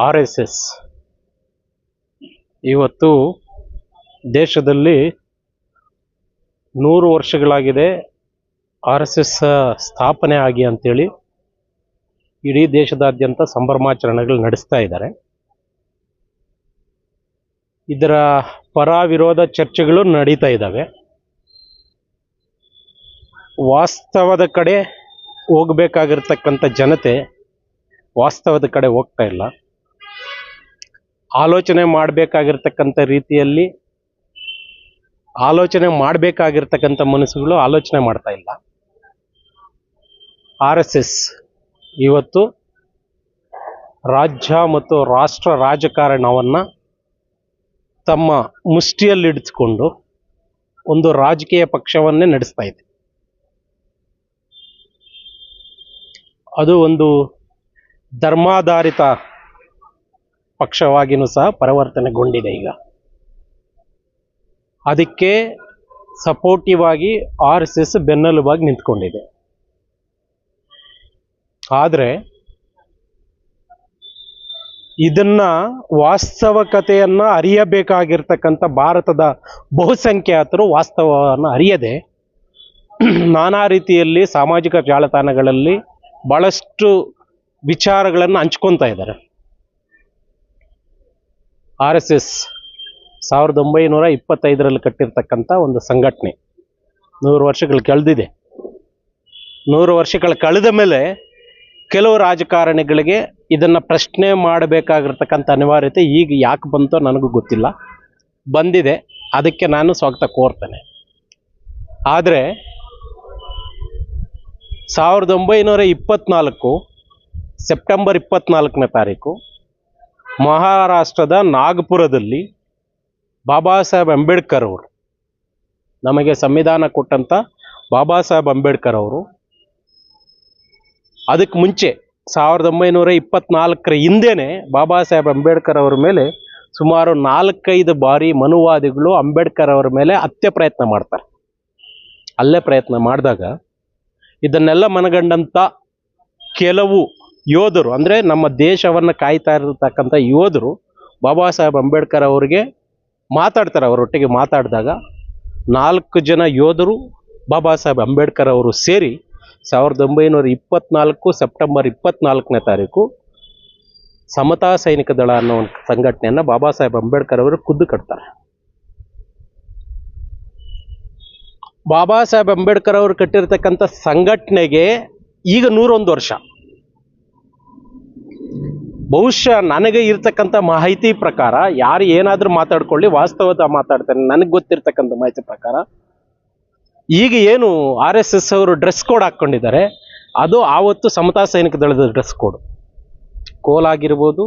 R S S. ಇವತ್ತು ದೇಶದಲ್ಲಿ ನೂರು ವರ್ಷಗಳಾಗಿದೆ ಆರ್ ಎಸ್ ಎಸ್ ಸ್ಥಾಪನೆ ಆಗಿ ಅಂತೇಳಿ ಇಡೀ ದೇಶದಾದ್ಯಂತ ಸಂಭ್ರಮಾಚರಣೆಗಳು ನಡೆಸ್ತಾ ಇದ್ದಾರೆ. ಇದರ ಪರ ವಿರೋಧ ಚರ್ಚೆಗಳು ನಡೀತಾ ಇದ್ದಾವೆ. ವಾಸ್ತವದ ಕಡೆ ಹೋಗ್ಬೇಕಾಗಿರ್ತಕ್ಕಂಥ ಜನತೆ ವಾಸ್ತವದ ಕಡೆ ಹೋಗ್ತಾ ಇಲ್ಲ. ಆಲೋಚನೆ ಮಾಡಬೇಕಾಗಿರ್ತಕ್ಕಂಥ ರೀತಿಯಲ್ಲಿ ಆಲೋಚನೆ ಮಾಡಬೇಕಾಗಿರ್ತಕ್ಕಂಥ ಮನಸ್ಸುಗಳು ಆಲೋಚನೆ ಮಾಡ್ತಾ ಇಲ್ಲ. ಆರ್ ಎಸ್ ಎಸ್ ಇವತ್ತು ರಾಜ್ಯ ಮತ್ತು ರಾಷ್ಟ್ರ ರಾಜಕಾರಣವನ್ನು ತಮ್ಮ ಮುಷ್ಟಿಯಲ್ಲಿಡಿಸ್ಕೊಂಡು ಒಂದು ರಾಜಕೀಯ ಪಕ್ಷವನ್ನೇ ನಡೆಸ್ತಾ ಇದೆ. ಅದು ಒಂದು ಧರ್ಮಾಧಾರಿತ ಪಕ್ಷವಾಗಿಯೂ ಸಹ ಪರಿವರ್ತನೆಗೊಂಡಿದೆ ಈಗ. ಅದಕ್ಕೆ ಸಪೋರ್ಟಿವ್ ಆಗಿ ಆರ್ ಎಸ್ ಎಸ್ ಬೆನ್ನೆಲುಬಾಗಿ ನಿಂತ್ಕೊಂಡಿದೆ. ಆದರೆ ಇದನ್ನ ವಾಸ್ತವಕತೆಯನ್ನು ಅರಿಯಬೇಕಾಗಿರ್ತಕ್ಕಂಥ ಭಾರತದ ಬಹುಸಂಖ್ಯಾತರು ವಾಸ್ತವವನ್ನು ಅರಿಯದೆ ನಾನಾ ರೀತಿಯಲ್ಲಿ ಸಾಮಾಜಿಕ ಜಾಲತಾಣಗಳಲ್ಲಿ ಬಹಳಷ್ಟು ವಿಚಾರಗಳನ್ನು ಹಂಚ್ಕೊತಾ ಇದ್ದಾರೆ. ಆರ್ ಎಸ್ ಎಸ್ ಸಾವಿರದ ಒಂಬೈನೂರ ಇಪ್ಪತ್ತೈದರಲ್ಲಿ ಕಟ್ಟಿರ್ತಕ್ಕಂಥ ಒಂದು ಸಂಘಟನೆ ನೂರು ವರ್ಷಗಳು ಕಳೆದಿದೆ. ನೂರು ವರ್ಷಗಳು ಕಳೆದ ಮೇಲೆ ಕೆಲವು ರಾಜಕಾರಣಿಗಳಿಗೆ ಇದನ್ನು ಪ್ರಶ್ನೆ ಮಾಡಬೇಕಾಗಿರ್ತಕ್ಕಂಥ ಅನಿವಾರ್ಯತೆ ಈಗ ಯಾಕೆ ಬಂತೋ ನನಗೂ ಗೊತ್ತಿಲ್ಲ. ಬಂದಿದೆ. ಅದಕ್ಕೆ ನಾನು ಸ್ವಾಗತ ಕೋರ್ತೇನೆ. ಆದರೆ ಸಾವಿರದ ಒಂಬೈನೂರ ಇಪ್ಪತ್ನಾಲ್ಕು ಸೆಪ್ಟೆಂಬರ್ ಇಪ್ಪತ್ನಾಲ್ಕನೇ ತಾರೀಕು ಮಹಾರಾಷ್ಟ್ರದ ನಾಗಪುರದಲ್ಲಿ ಬಾಬಾ ಸಾಹೇಬ್ ಅಂಬೇಡ್ಕರ್ ಅವರು, ನಮಗೆ ಸಂವಿಧಾನ ಕೊಟ್ಟಂಥ ಬಾಬಾ ಸಾಹೇಬ್ ಅಂಬೇಡ್ಕರ್ ಅವರು, ಅದಕ್ಕೆ ಮುಂಚೆ ಸಾವಿರದ ಒಂಬೈನೂರ ಇಪ್ಪತ್ನಾಲ್ಕರ ಹಿಂದೆಯೇ ಬಾಬಾ ಸಾಹೇಬ್ ಅಂಬೇಡ್ಕರ್ ಅವರ ಮೇಲೆ ಸುಮಾರು ನಾಲ್ಕೈದು ಬಾರಿ ಮನುವಾದಿಗಳು ಅಂಬೇಡ್ಕರ್ ಅವರ ಮೇಲೆ ಹತ್ಯೆ ಪ್ರಯತ್ನ ಮಾಡ್ತಾರೆ. ಅಲ್ಲೇ ಪ್ರಯತ್ನ ಮಾಡಿದಾಗ ಇದನ್ನೆಲ್ಲ ಮನಗಂಡಂಥ ಕೆಲವು ಯೋಧರು, ಅಂದರೆ ನಮ್ಮ ದೇಶವನ್ನು ಕಾಯ್ತಾ ಇರತಕ್ಕಂಥ ಯೋಧರು ಬಾಬಾ ಸಾಹೇಬ್ ಅಂಬೇಡ್ಕರ್ ಅವರಿಗೆ ಮಾತಾಡ್ತಾರೆ. ಅವರೊಟ್ಟಿಗೆ ಮಾತಾಡಿದಾಗ ನಾಲ್ಕು ಜನ ಯೋಧರು ಬಾಬಾ ಸಾಹೇಬ್ ಅಂಬೇಡ್ಕರ್ ಅವರು ಸೇರಿ ಸಾವಿರದ ಒಂಬೈನೂರ ಇಪ್ಪತ್ನಾಲ್ಕು ಸೆಪ್ಟೆಂಬರ್ ಇಪ್ಪತ್ನಾಲ್ಕನೇ ತಾರೀಕು ಸಮತಾ ಸೈನಿಕ ದಳ ಅನ್ನೋ ಒಂದು ಸಂಘಟನೆಯನ್ನು ಬಾಬಾ ಸಾಹೇಬ್ ಅಂಬೇಡ್ಕರ್ ಅವರು ಖುದ್ದು ಕಟ್ತಾರೆ. ಬಾಬಾ ಸಾಹೇಬ್ ಅಂಬೇಡ್ಕರ್ ಅವರು ಕಟ್ಟಿರ್ತಕ್ಕಂಥ ಸಂಘಟನೆಗೆ ಈಗ ನೂರೊಂದು ವರ್ಷ. ಬಹುಶಃ ನನಗೆ ಇರ್ತಕ್ಕಂಥ ಮಾಹಿತಿ ಪ್ರಕಾರ, ಯಾರು ಏನಾದರೂ ಮಾತಾಡ್ಕೊಳ್ಳಿ, ವಾಸ್ತವದ ಮಾತಾಡ್ತಾರೆ ನನಗೆ ಗೊತ್ತಿರ್ತಕ್ಕಂಥ ಮಾಹಿತಿ ಪ್ರಕಾರ. ಈಗ ಏನು ಆರ್ ಎಸ್ ಎಸ್ ಅವರು ಡ್ರೆಸ್ ಕೋಡ್ ಹಾಕ್ಕೊಂಡಿದ್ದಾರೆ, ಅದು ಆವತ್ತು ಸಮತಾ ಸೈನಿಕ ದಳದ ಡ್ರೆಸ್ ಕೋಡ್ ಕೋಲ್ ಆಗಿರ್ಬೋದು,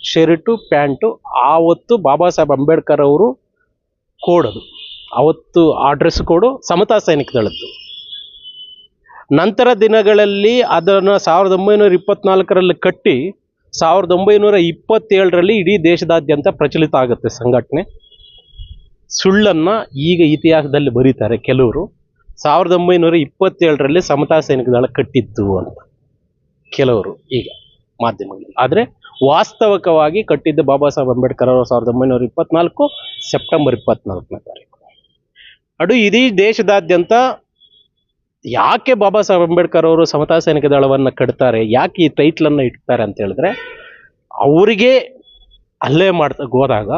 ಶರ್ಟು, ಪ್ಯಾಂಟು, ಆವತ್ತು ಬಾಬಾ ಸಾಹೇಬ್ ಅಂಬೇಡ್ಕರ್ ಅವರು ಕೋಡ್ ಅದು. ಅವತ್ತು ಆ ಡ್ರೆಸ್ ಕೋಡು, ಸಮತಾ ಸೈನಿಕ ದಳದ್ದು. ನಂತರ ದಿನಗಳಲ್ಲಿ ಅದನ್ನು ಸಾವಿರದ ಒಂಬೈನೂರ ಇಪ್ಪತ್ನಾಲ್ಕರಲ್ಲಿ ಕಟ್ಟಿ, ಸಾವಿರದ ಒಂಬೈನೂರ ಇಪ್ಪತ್ತೇಳರಲ್ಲಿ ಇಡೀ ದೇಶದಾದ್ಯಂತ ಪ್ರಚಲಿತ ಆಗುತ್ತೆ ಸಂಘಟನೆ. ಸುಳ್ಳನ್ನು ಈಗ ಇತಿಹಾಸದಲ್ಲಿ ಬರೀತಾರೆ ಕೆಲವರು. ಸಾವಿರದ ಒಂಬೈನೂರ ಇಪ್ಪತ್ತೇಳರಲ್ಲಿ ಸಮತಾ ಸೈನಿಕ ದಳ ಕಟ್ಟಿದ್ದು ಅಂತ ಕೆಲವರು ಈಗ ಮಾಧ್ಯಮಗಳಲ್ಲಿ. ಆದರೆ ವಾಸ್ತವಿಕವಾಗಿ ಕಟ್ಟಿದ್ದ ಬಾಬಾ ಸಾಹೇಬ್ ಅಂಬೇಡ್ಕರ್ ಅವರು ಸಾವಿರದ ಒಂಬೈನೂರ ಇಪ್ಪತ್ನಾಲ್ಕು, ಸೆಪ್ಟೆಂಬರ್ ಇಪ್ಪತ್ನಾಲ್ಕನೇ ತಾರೀಕು. ಅದು ಇಡೀ ದೇಶದಾದ್ಯಂತ ಯಾಕೆ ಬಾಬಾ ಸಾಹೇಬ್ ಅಂಬೇಡ್ಕರ್ ಅವರು ಸಮತಾ ಸೈನಿಕ ದಳವನ್ನು ಕಟ್ತಾರೆ, ಯಾಕೆ ಈ ಟೈಟ್ಲನ್ನು ಇಡ್ತಾರೆ ಅಂತ ಹೇಳಿದ್ರೆ, ಅವರಿಗೆ ಅಲ್ಲೇ ಮಾಡ್ತಾ ಹೋದಾಗ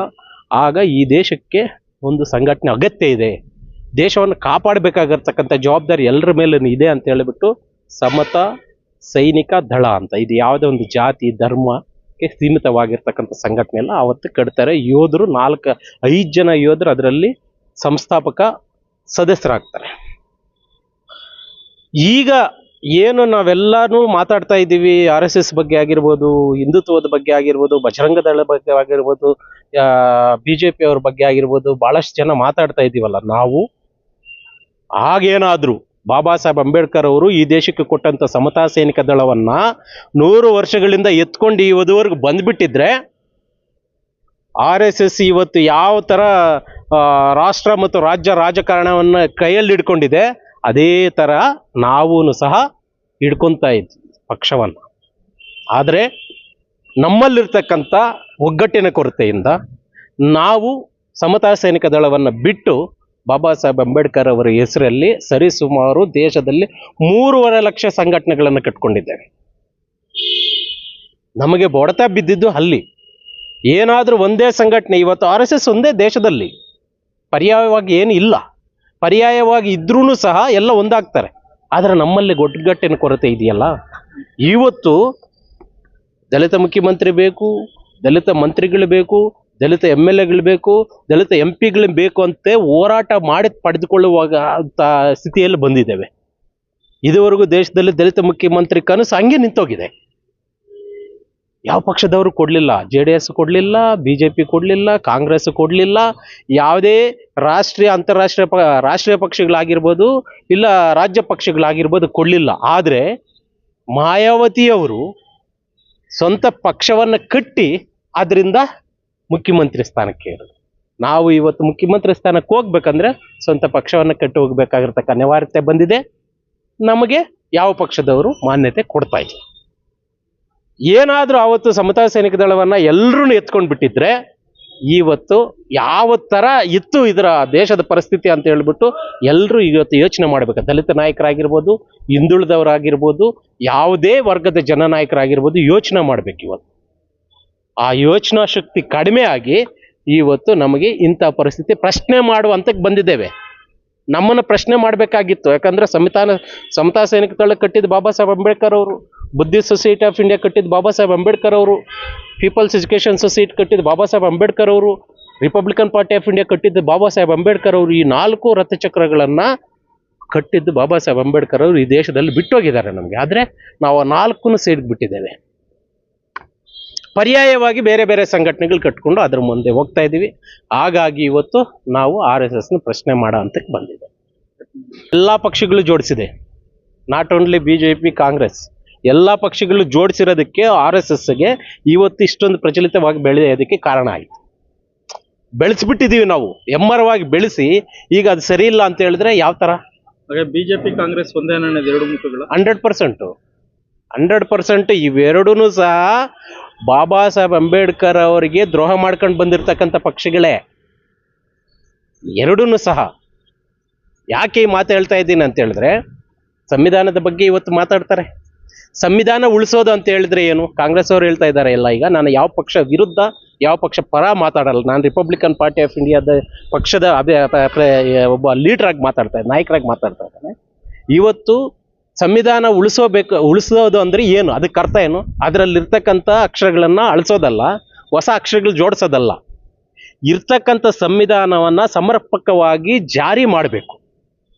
ಆಗ ಈ ದೇಶಕ್ಕೆ ಒಂದು ಸಂಘಟನೆ ಅಗತ್ಯ ಇದೆ. ದೇಶವನ್ನು ಕಾಪಾಡಬೇಕಾಗಿರ್ತಕ್ಕಂಥ ಜವಾಬ್ದಾರಿ ಎಲ್ಲರ ಮೇಲೂ ಇದೆ ಅಂತ ಹೇಳಿಬಿಟ್ಟು ಸಮತ ಸೈನಿಕ ದಳ ಅಂತ, ಇದು ಯಾವುದೇ ಒಂದು ಜಾತಿ ಧರ್ಮಕ್ಕೆ ಸೀಮಿತವಾಗಿರ್ತಕ್ಕಂಥ ಸಂಘಟನೆ ಎಲ್ಲ ಅವತ್ತು ಕಟ್ತಾರೆ. ಯೋಧರು ನಾಲ್ಕು ಐದು ಜನ ಯೋಧರು ಅದರಲ್ಲಿ ಸಂಸ್ಥಾಪಕ ಸದಸ್ಯರಾಗ್ತಾರೆ. ಈಗ ಏನು ನಾವೆಲ್ಲರೂ ಮಾತಾಡ್ತಾ ಇದ್ದೀವಿ, ಆರ್ ಎಸ್ ಎಸ್ ಬಗ್ಗೆ ಆಗಿರ್ಬೋದು, ಹಿಂದುತ್ವದ ಬಗ್ಗೆ ಆಗಿರ್ಬೋದು, ಬಜರಂಗ ದಳ ಬಗ್ಗೆ ಆಗಿರ್ಬೋದು ಬಿ ಜೆ ಪಿ ಅವ್ರ ಬಗ್ಗೆ ಆಗಿರ್ಬೋದು ಭಾಳಷ್ಟು ಜನ ಮಾತಾಡ್ತಾ ಇದ್ದೀವಲ್ಲ. ನಾವು ಆಗೇನಾದರೂ ಬಾಬಾ ಸಾಹೇಬ್ ಅಂಬೇಡ್ಕರ್ ಅವರು ಈ ದೇಶಕ್ಕೆ ಕೊಟ್ಟಂಥ ಸಮತಾ ಸೈನಿಕ ದಳವನ್ನ ನೂರು ವರ್ಷಗಳಿಂದ ಎತ್ಕೊಂಡು ಇವತ್ತುವರೆಗೂ ಬಂದ್ಬಿಟ್ಟಿದ್ರೆ, ಆರ್ ಎಸ್ ಎಸ್ ಇವತ್ತು ಯಾವ ಥರ ರಾಷ್ಟ್ರ ಮತ್ತು ರಾಜ್ಯ ರಾಜಕಾರಣವನ್ನು ಕೈಯಲ್ಲಿ ಹಿಡ್ಕೊಂಡಿದೆ. ಅದೇ ಥರ ನಾವೂ ಸಹ ಹಿಡ್ಕೊತಾ ಇದ್ವಿ ಪಕ್ಷವನ್ನು. ಆದರೆ ನಮ್ಮಲ್ಲಿರ್ತಕ್ಕಂಥ ಒಗ್ಗಟ್ಟಿನ ಕೊರತೆಯಿಂದ ನಾವು ಸಮತಾ ಸೈನಿಕ ದಳವನ್ನು ಬಿಟ್ಟು ಬಾಬಾ ಸಾಹೇಬ್ ಅಂಬೇಡ್ಕರ್ ಅವರ ಹೆಸರಲ್ಲಿ ಸರಿಸುಮಾರು ದೇಶದಲ್ಲಿ ಮೂರುವರೆ ಲಕ್ಷ ಸಂಘಟನೆಗಳನ್ನು ಕಟ್ಕೊಂಡಿದ್ದೇವೆ. ನಮಗೆ ಬೊಡತ ಬಿದ್ದಿದ್ದು ಅಲ್ಲಿ. ಏನಾದರೂ ಒಂದೇ ಸಂಘಟನೆ, ಇವತ್ತು ಆರ್ ಒಂದೇ ದೇಶದಲ್ಲಿ. ಪರ್ಯಾಯವಾಗಿ ಏನು ಇಲ್ಲ. ಪರ್ಯಾಯವಾಗಿ ಇದ್ರೂ ಸಹ ಎಲ್ಲ ಒಂದಾಗ್ತಾರೆ. ಆದರೆ ನಮ್ಮಲ್ಲಿ ಗೊಟ್ಟುಗಟ್ಟಿನ ಕೊರತೆ ಇದೆಯಲ್ಲ? ಇವತ್ತು ದಲಿತ ಮುಖ್ಯಮಂತ್ರಿ ಬೇಕು, ದಲಿತ ಮಂತ್ರಿಗಳು ಬೇಕು, ದಲಿತ ಎಂ ಎಲ್ ಎಗಳು ಬೇಕು, ದಲಿತ ಎಂ ಪಿಗಳು ಬೇಕು ಅಂತ ಹೋರಾಟ ಮಾಡಿ ಪಡೆದುಕೊಳ್ಳುವಾಗ ಅಂತ ಸ್ಥಿತಿಯಲ್ಲಿ ಬಂದಿದ್ದೇವೆ. ಇದುವರೆಗೂ ದೇಶದಲ್ಲಿ ದಲಿತ ಮುಖ್ಯಮಂತ್ರಿ ಕನಸು ಹಂಗೆ ನಿಂತೋಗಿದೆ. ಯಾವ ಪಕ್ಷದವರು ಕೊಡಲಿಲ್ಲ? ಜೆ ಡಿ ಎಸ್ ಕೊಡಲಿಲ್ಲ, ಬಿ ಜೆ ಪಿ ಕೊಡಲಿಲ್ಲ, ಕಾಂಗ್ರೆಸ್ ಕೊಡಲಿಲ್ಲ, ಯಾವುದೇ ರಾಷ್ಟ್ರೀಯ, ಅಂತಾರಾಷ್ಟ್ರೀಯ ಪ, ರಾಷ್ಟ್ರೀಯ ಪಕ್ಷಗಳಾಗಿರ್ಬೋದು ಇಲ್ಲ ರಾಜ್ಯ ಪಕ್ಷಗಳಾಗಿರ್ಬೋದು ಕೊಡಲಿಲ್ಲ. ಆದರೆ ಮಾಯಾವತಿಯವರು ಸ್ವಂತ ಪಕ್ಷವನ್ನು ಕಟ್ಟಿ ಅದರಿಂದ ಮುಖ್ಯಮಂತ್ರಿ ಸ್ಥಾನಕ್ಕೆ ಇರೋದು ನಾವು ಇವತ್ತು ಮುಖ್ಯಮಂತ್ರಿ ಸ್ಥಾನಕ್ಕೆ ಹೋಗ್ಬೇಕಂದ್ರೆ ಸ್ವಂತ ಪಕ್ಷವನ್ನು ಕಟ್ಟಿ ಹೋಗ್ಬೇಕಾಗಿರ್ತಕ್ಕ ಅನಿವಾರ್ಯತೆ ಬಂದಿದೆ. ನಮಗೆ ಯಾವ ಪಕ್ಷದವರು ಮಾನ್ಯತೆ ಕೊಡ್ತಾ ಇಲ್ಲ. ಏನಾದರೂ ಆವತ್ತು ಸಮತಾ ಸೈನಿಕ ದಳವನ್ನು ಎಲ್ಲರೂ ಎತ್ಕೊಂಡು ಬಿಟ್ಟಿದ್ರೆ ಇವತ್ತು ಯಾವ ಥರ ಇತ್ತು ಇದರ ದೇಶದ ಪರಿಸ್ಥಿತಿ ಅಂತ ಹೇಳ್ಬಿಟ್ಟು ಎಲ್ಲರೂ ಇವತ್ತು ಯೋಚನೆ ಮಾಡಬೇಕು. ದಲಿತ ನಾಯಕರಾಗಿರ್ಬೋದು, ಹಿಂದುಳಿದವರಾಗಿರ್ಬೋದು, ಯಾವುದೇ ವರ್ಗದ ಜನನಾಯಕರಾಗಿರ್ಬೋದು ಯೋಚನೆ ಮಾಡ್ಬೇಕು ಇವತ್ತು. ಆ ಯೋಚನಾ ಶಕ್ತಿ ಕಡಿಮೆ ಆಗಿ ಇವತ್ತು ನಮಗೆ ಇಂಥ ಪರಿಸ್ಥಿತಿ ಪ್ರಶ್ನೆ ಮಾಡುವಂತಕ್ಕೆ ಬಂದಿದ್ದೇವೆ. ನಮ್ಮನ್ನು ಪ್ರಶ್ನೆ ಮಾಡಬೇಕಾಗಿತ್ತು. ಯಾಕಂದರೆ ಸಂವಿಧಾನ ಸಮತಾ ಸೈನಿಕ ದಳ ಕಟ್ಟಿದ ಬಾಬಾ ಸಾಹೇಬ್ ಅಂಬೇಡ್ಕರ್ ಅವರು ಬುದ್ಧಿಸ್ಟ್ ಸೊಸೈಟಿ ಆಫ್ ಇಂಡಿಯಾ ಕಟ್ಟಿದ ಬಾಬಾ ಸಾಹೇಬ್ ಅಂಬೇಡ್ಕರ್ ಅವರು, ಪೀಪಲ್ಸ್ ಎಜುಕೇಷನ್ ಸೊಸೈಟಿ ಕಟ್ಟಿದ ಬಾಬಾ ಸಾಹೇಬ್ ಅಂಬೇಡ್ಕರ್ ಅವರು, ರಿಪಬ್ಲಿಕನ್ ಪಾರ್ಟಿ ಆಫ್ ಇಂಡಿಯಾ ಕಟ್ಟಿದ್ದು ಬಾಬಾ ಸಾಹೇಬ್ ಅಂಬೇಡ್ಕರ್ ಅವರು ಈ ನಾಲ್ಕು ರಥಚಕ್ರಗಳನ್ನು ಕಟ್ಟಿದ್ದು ಬಾಬಾ ಸಾಹೇಬ್ ಅಂಬೇಡ್ಕರ್ ಅವರು ಈ ದೇಶದಲ್ಲಿ ಬಿಟ್ಟೋಗಿದ್ದಾರೆ ನಮಗೆ. ಆದರೆ ನಾವು ಆ ನಾಲ್ಕು ಸೇರಿ ಬಿಟ್ಟಿದ್ದೇವೆ ಪರ್ಯಾಯವಾಗಿ ಬೇರೆ ಬೇರೆ ಸಂಘಟನೆಗಳು ಕಟ್ಕೊಂಡು ಅದ್ರ ಮುಂದೆ ಹೋಗ್ತಾ ಇದ್ದೀವಿ. ಹಾಗಾಗಿ ಇವತ್ತು ನಾವು ಆರ್ ಎಸ್ ಎಸ್ನ ಪ್ರಶ್ನೆ ಮಾಡೋ ಹಂತಕ್ಕೆ ಬಂದಿದೆ. ಎಲ್ಲ ಪಕ್ಷಗಳು ಜೋಡಿಸಿದೆ. Not only B J P Congress ಎಲ್ಲ ಪಕ್ಷಗಳು ಜೋಡಿಸಿರೋದಕ್ಕೆ ಆರ್ ಎಸ್ ಎಸ್ಗೆ ಇವತ್ತು ಇಷ್ಟೊಂದು ಪ್ರಚಲಿತವಾಗಿ ಬೆಳೆಯೋದಕ್ಕೆ ಕಾರಣ ಆಯಿತು. ಬೆಳೆಸ್ಬಿಟ್ಟಿದ್ದೀವಿ ನಾವು. ಎಮ್ಮರವಾಗಿ ಬೆಳೆಸಿ ಈಗ ಅದು ಸರಿ ಇಲ್ಲ ಅಂತ ಹೇಳಿದ್ರೆ ಯಾವ ಥರ ಜೆ ಬಿಜೆಪಿ ಕಾಂಗ್ರೆಸ್ ಒಂದೇ ಎರಡು ಮುಖಗಳು. Hundred percent. ಹಂಡ್ರೆಡ್ ಪರ್ಸೆಂಟ್ ಇವೆರಡೂ ಸಹ ಬಾಬಾ ಸಾಹೇಬ್ ಅಂಬೇಡ್ಕರ್ ಅವರಿಗೆ ದ್ರೋಹ ಮಾಡ್ಕೊಂಡು ಬಂದಿರತಕ್ಕಂಥ ಪಕ್ಷಗಳೇ ಎರಡೂ ಸಹ ಯಾಕೆ ಈ ಮಾತು ಹೇಳ್ತಾ ಇದ್ದೀನಿ ಅಂತ ಹೇಳಿದ್ರೆ, ಸಂವಿಧಾನದ ಬಗ್ಗೆ ಇವತ್ತು ಮಾತಾಡ್ತಾರೆ. ಸಂವಿಧಾನ ಉಳಿಸೋದು ಅಂತ ಹೇಳಿದ್ರೆ ಏನು? ಕಾಂಗ್ರೆಸ್ ಅವರು ಹೇಳ್ತಾ ಇದ್ದಾರೆ ಎಲ್ಲ, ಈಗ ನಾನು ಯಾವ ಪಕ್ಷ ವಿರುದ್ಧ, ಯಾವ ಪಕ್ಷ ಪರ ಮಾತಾಡಲ್ಲ. ನಾನು ರಿಪಬ್ಲಿಕನ್ ಪಾರ್ಟಿ ಆಫ್ ಇಂಡಿಯಾದ ಪಕ್ಷದ ಅಭಿ ಒಬ್ಬ ಲೀಡರ್ ಆಗಿ ಮಾತಾಡ್ತಾ ಇದ್ದೆ, ನಾಯಕರಾಗಿ ಮಾತಾಡ್ತಾ ಇದ್ದಾನೆ. ಇವತ್ತು ಸಂವಿಧಾನ ಉಳಿಸೋಬೇಕು ಉಳಿಸೋದು ಅಂದರೆ ಏನು? ಅದಕ್ಕೆ ಅರ್ಥ ಏನು? ಅದರಲ್ಲಿರ್ತಕ್ಕಂಥ ಅಕ್ಷರಗಳನ್ನು ಅಳಿಸೋದಲ್ಲ, ಹೊಸ ಅಕ್ಷರಗಳು ಜೋಡಿಸೋದಲ್ಲ. ಇರ್ತಕ್ಕಂಥ ಸಂವಿಧಾನವನ್ನು ಸಮರ್ಪಕವಾಗಿ ಜಾರಿ ಮಾಡಬೇಕು.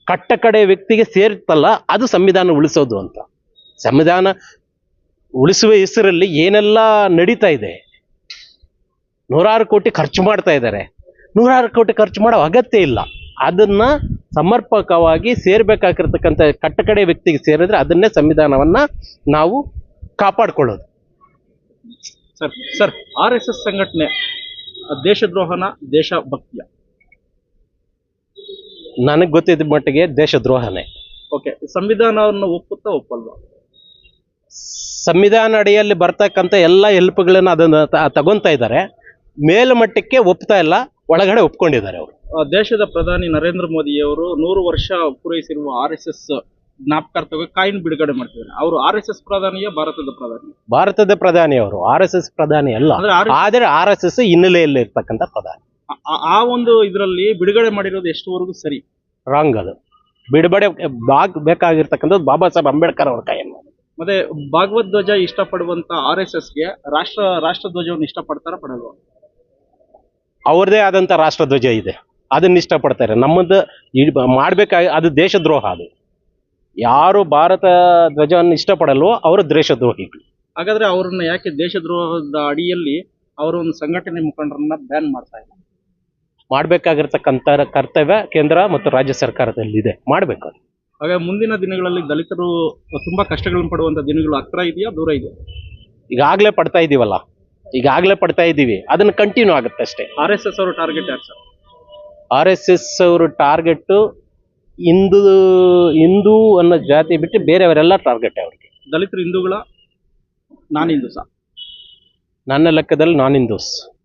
ಕಟ್ಟ ಕಡೆ ವ್ಯಕ್ತಿಗೆ ಸೇರ್ತಲ್ಲ ಅದು ಸಂವಿಧಾನ ಉಳಿಸೋದು ಅಂತ. ಸಂವಿಧಾನ ಉಳಿಸುವ ಹೆಸರಲ್ಲಿ ಏನೆಲ್ಲ ನಡೀತಾ ಇದೆ? ನೂರಾರು ಕೋಟಿ ಖರ್ಚು ಮಾಡ್ತಾ ಇದ್ದಾರೆ. ನೂರಾರು ಕೋಟಿ ಖರ್ಚು ಮಾಡೋ ಅಗತ್ಯ ಇಲ್ಲ. ಅದನ್ನ ಸಮರ್ಪಕವಾಗಿ ಸೇರ್ಬೇಕಾಗಿರ್ತಕ್ಕಂಥ ಕಟ್ಟಕಡೆ ವ್ಯಕ್ತಿಗೆ ಸೇರಿದ್ರೆ ಅದನ್ನೇ ಸಂವಿಧಾನವನ್ನ ನಾವು ಕಾಪಾಡ್ಕೊಳ್ಳೋದು. Sir sir R S S ಸಂಘಟನೆ ದೇಶದ್ರೋಹನ ದೇಶಭಕ್ತಿಯ. ನನಗೆ ಗೊತ್ತಿದ್ದ ಮಟ್ಟಿಗೆ ದೇಶದ್ರೋಹನೇ. ಓಕೆ ಸಂವಿಧಾನವನ್ನು ಒಪ್ಪುತ್ತಾ ಒಪ್ಪಲ್ವಾ? ಸಂವಿಧಾನ ಅಡಿಯಲ್ಲಿ ಬರ್ತಕ್ಕಂಥ ಎಲ್ಲ ಹೆಲ್ಪ್ಗಳನ್ನ ಅದನ್ನು ತಗೊಂತಾ ಇದ್ದಾರೆ. ಮೇಲ್ಮಟ್ಟಕ್ಕೆ ಒಪ್ತಾ ಇಲ್ಲ ಒಳಗಡೆ ಒಪ್ಕೊಂಡಿದ್ದಾರೆ ಅವರು. ದೇಶದ ಪ್ರಧಾನಿ ನರೇಂದ್ರ ಮೋದಿಯವರು ನೂರು ವರ್ಷ ಪೂರೈಸಿರುವ ಆರ್ ಎಸ್ ಎಸ್ ಜ್ಞಾಪಕಾರ್ಥವಾಗಿ ಕಾಯಿನ್ ಬಿಡುಗಡೆ ಮಾಡ್ತಿದ್ದಾರೆ. ಅವರು ಆರ್ ಎಸ್ ಎಸ್ ಪ್ರಧಾನಿಯೇ ಭಾರತದ ಪ್ರಧಾನಿ ಭಾರತದ ಪ್ರಧಾನಿ ಅವರು ಆರ್ ಎಸ್ ಎಸ್ ಪ್ರಧಾನಿ ಅಲ್ಲ. ಅಂದ್ರೆ ಆದರೆ ಆರ್ ಎಸ್ ಎಸ್ ಹಿನ್ನೆಲೆಯಲ್ಲಿ ಇರ್ತಕ್ಕಂಥ ಪ್ರಧಾನಿ. ಆ- ಆ ಒಂದು ಇದರಲ್ಲಿ ಬಿಡುಗಡೆ ಮಾಡಿರೋದು ಎಷ್ಟುವರೆಗೂ ಸರಿ? ರಾಂಗ್ ಅದು. ಬಿಡುಗಡೆ ಬಾಗ್ ಬೇಕಾಗಿರ್ತಕ್ಕಂಥದ್ದು ಬಾಬಾ ಸಾಹೇಬ್ ಅಂಬೇಡ್ಕರ್ ಅವ್ರ ಕಾಯಿನ್ ಮತ್ತೆ ಭಾಗವತ್ ಧ್ವಜ ಇಷ್ಟಪಡುವಂತ ಆರ್ ಎಸ್ ಎಸ್ಗೆ ರಾಷ್ಟ್ರ ರಾಷ್ಟ್ರ ಧ್ವಜವನ್ನು ಇಷ್ಟಪಡ್ತಾರ ಪಡಲ್ವಾ? ಅವ್ರದೇ ಆದಂಥ ರಾಷ್ಟ್ರಧ್ವಜ ಇದೆ. ಅದನ್ನ ಇಷ್ಟಪಡ್ತಾರೆ. ನಮ್ಮದು ಮಾಡ್ಬೇಕಾಗಿ ಅದು ದೇಶದ್ರೋಹ ಅದು. ಯಾರು ಭಾರತ ಧ್ವಜವನ್ನು ಇಷ್ಟಪಡಲ್ವೋ ಅವರು ದೇಶದ್ರೋಹಿಗಳು ಹಾಗಾದ್ರೆ ಅವ್ರನ್ನ ಯಾಕೆ ದೇಶದ್ರೋಹದ ಅಡಿಯಲ್ಲಿ ಅವರ ಒಂದು ಸಂಘಟನೆ ಮುಖಂಡರನ್ನ ಬ್ಯಾನ್ ಮಾಡ್ತಾ ಇಲ್ಲ? ಮಾಡಬೇಕಾಗಿರ್ತಕ್ಕಂಥ ಕರ್ತವ್ಯ ಕೇಂದ್ರ ಮತ್ತು ರಾಜ್ಯ ಸರ್ಕಾರದಲ್ಲಿದೆ. ಮಾಡಬೇಕು. ಅದು ಹಾಗಾಗಿ ಮುಂದಿನ ದಿನಗಳಲ್ಲಿ ದಲಿತರು ತುಂಬಾ ಕಷ್ಟಗಳನ್ನು ಪಡುವಂತ ದಿನಗಳು ಹತ್ರ ಇದೆಯಾ ದೂರ ಇದೆಯಾ? ಈಗಾಗಲೇ ಪಡ್ತಾ ಇದ್ದೀವಲ್ಲ ಈಗಾಗಲೇ ಪಡ್ತಾ ಇದ್ದೀವಿ ಅದನ್ನು ಕಂಟಿನ್ಯೂ ಆಗುತ್ತೆ ಅಷ್ಟೇ. ಆರ್ ಎಸ್ ಎಸ್ ಅವರು ಟಾರ್ಗೆಟ್ ಯಾರು ಸರ್ ಆರ್ ಎಸ್ ಎಸ್ ಅವರು ಟಾರ್ಗೆಟ್ಟು ಹಿಂದೂ ಹಿಂದೂ ಅನ್ನೋ ಜಾತಿ ಬಿಟ್ಟು ಬೇರೆಯವರೆಲ್ಲ ಟಾರ್ಗೆಟ್ ಅವ್ರಿಗೆ. ದಲಿತರು ಹಿಂದೂಗಳ ನಾನ್ ಹಿಂದೂಸ? ನನ್ನ ಲೆಕ್ಕದಲ್ಲಿ ನಾನ್ ಹಿಂದೂಸ್.